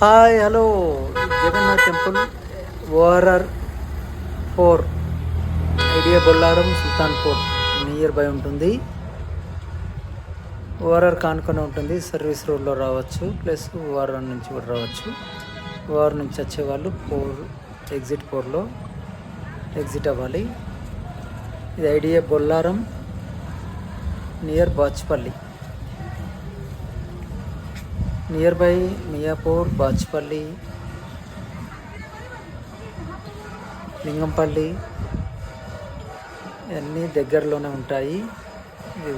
Hi hello. Jagannath temple ORR for idea Bollaram Sultanpur near by ఉంటుంది. ORR కానుకొని ఉంటుంది service రోడ్లో రావచ్చు ప్లస్ ఓఆర్ఆర్ నుంచి కూడా రావచ్చు. ఓఆర్ నుంచి వచ్చేవాళ్ళు ఫోర్ ఎగ్జిట్ ఫోర్లో ఎగ్జిట్ అవ్వాలి. ఇది IDA Bollaram near Bachupally. Near by Miyapur Bachupally Lingampally అన్నీ దగ్గరలోనే ఉంటాయి.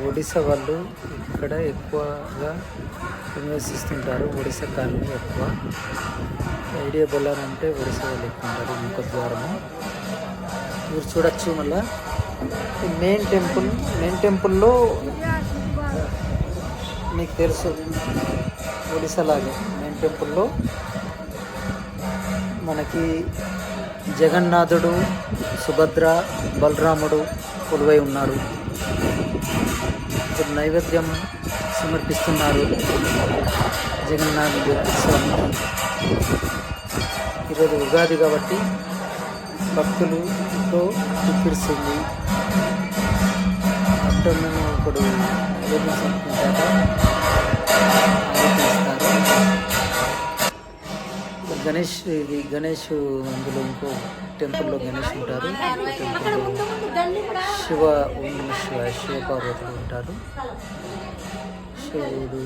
ఒడిశా వాళ్ళు ఇక్కడ ఎక్కువగా నివసిస్తుంటారు ఒడిశా కాలనీ ఎక్కువ. ఐడియా బొల్లార్ అంటే ఒడిశా వాళ్ళు ఎక్కువ ఉంటారు ముఖద్వారము మీరు చూడొచ్చు మళ్ళీ. మెయిన్ టెంపుల్ మెయిన్ టెంపుల్లో మీకు తెలుసు. ఒడిశాలాగే మెయిన్ టెంపుల్లో మనకి జగన్నాథుడు సుభద్ర బలరాముడు కొలువై ఉన్నారు. ఇప్పుడు నైవేద్యం సమర్పిస్తున్నారు జగన్నాథుడు స్వామికి ఈరోజు ఉగాది కాబట్టి భక్తులతో కిక్కిరిస్తుంది ఆఫ్టర్నూన్ ఇప్పుడు గణేష్ ఇది గణేష్ అందులో ఇంకో టెంపుల్లో గణేష్ ఉంటారు. శివ ఓం నమ శివ పార్వతులు ఉంటారు. శివుడు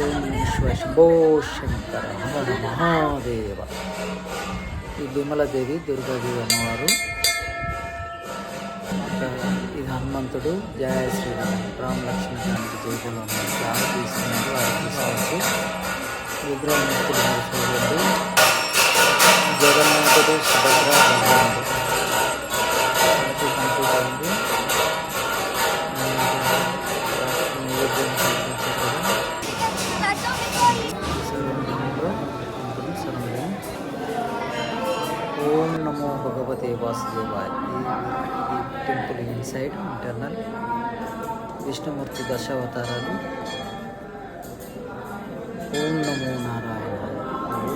ఓం శివ శివాయ శంభో శంకర హర మహాదేవ. ఈ బిమలదేవి దుర్గాదేవి అమ్మవారు. హనుమంతుడు జయ శ్రీరామ్ రామ్ లక్ష్మణ జానకి జయకులు అన్నారు తీసుకున్నారు ఆరు తీసుకోవచ్చు విగ్రహం ఎత్తున్నారు చూడండి జగన్నాథుడు సుభద్ర భగవంతుడు వాసుదేవాయ ఈ ఈ టెంపుల్ ఇన్సైడ్ ఇంటర్నల్ విష్ణుమూర్తి దశావతారాలు ఓం నమో నారాయణ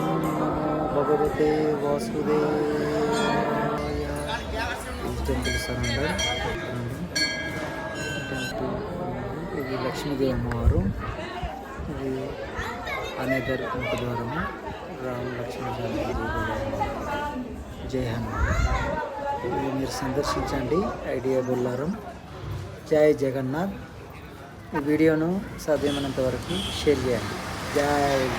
ఓం నమో భగవతే వాసుదేవాయ టెంపుల్ సరౌండర్ టెంపుల్ ఇది లక్ష్మీదేవి అమ్మవారు ఇది అనేదర్ ముఖద్వారము రామ లక్ష్మణ జై హనుమాన్. మీరు సందర్శించండి. ఐడియా బొల్లారం. జై జగన్నాథ్. ఈ వీడియోను సాధ్యమైనంత వరకు షేర్ చేయండి. జై